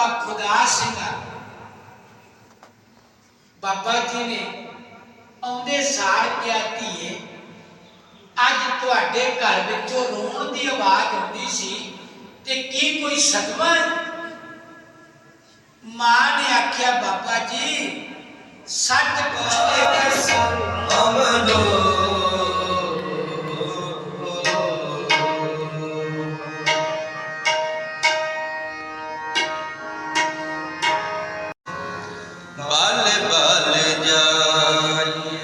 ਬਾਬਾ ਖੁਦਾ ਸਿੰਘ ਬਾਬਾ ਜੀ ਨੇ ਆਉਂਦੇ ਸਾਰ ਕਿਹਾ, ਧੀਏ, ਅੱਜ ਤੁਹਾਡੇ ਘਰ ਵਿੱਚੋਂ ਰੋਣ ਦੀ ਆਵਾਜ਼ ਆਉਂਦੀ ਸੀ ਤੇ ਕੀ ਕੋਈ ਸਦਮਾ ਮਾਂ ਨੇ ਆਖਿਆ, ਬਾਬਾ ਜੀ, ਸੱਚ ਪੁੱਛਦੇ ਬਲ ਬਲ ਜਾਈਏ।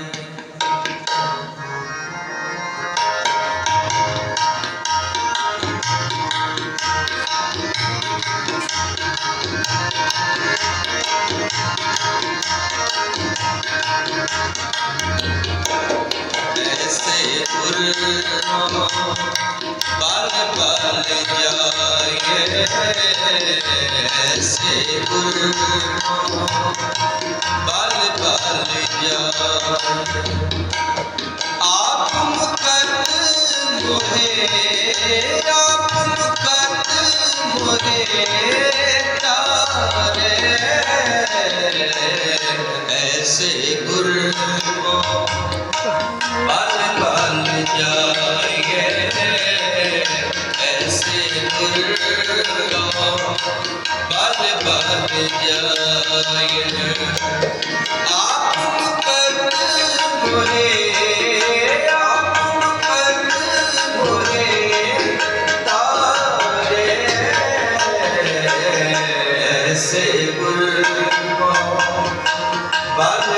ਐਸੇ ਗੁਰਨੋ ਬਲ ਐਸੇ ਗੁਰਨੋ ਬਲ ਬਲ ਜਾਈਏ ਆਪ ਮੁਕਤ ਮੋਹੇ ਆਪ ਮੁਕਤ ਮੋਹੇ ਤਾਰੇ ਐਸੇ ਗੁਰ ਬਲ ਬਲ ਜਾਏ ਆਪ ਕਰਤ ਮੋਰੇ से गुरु को बाल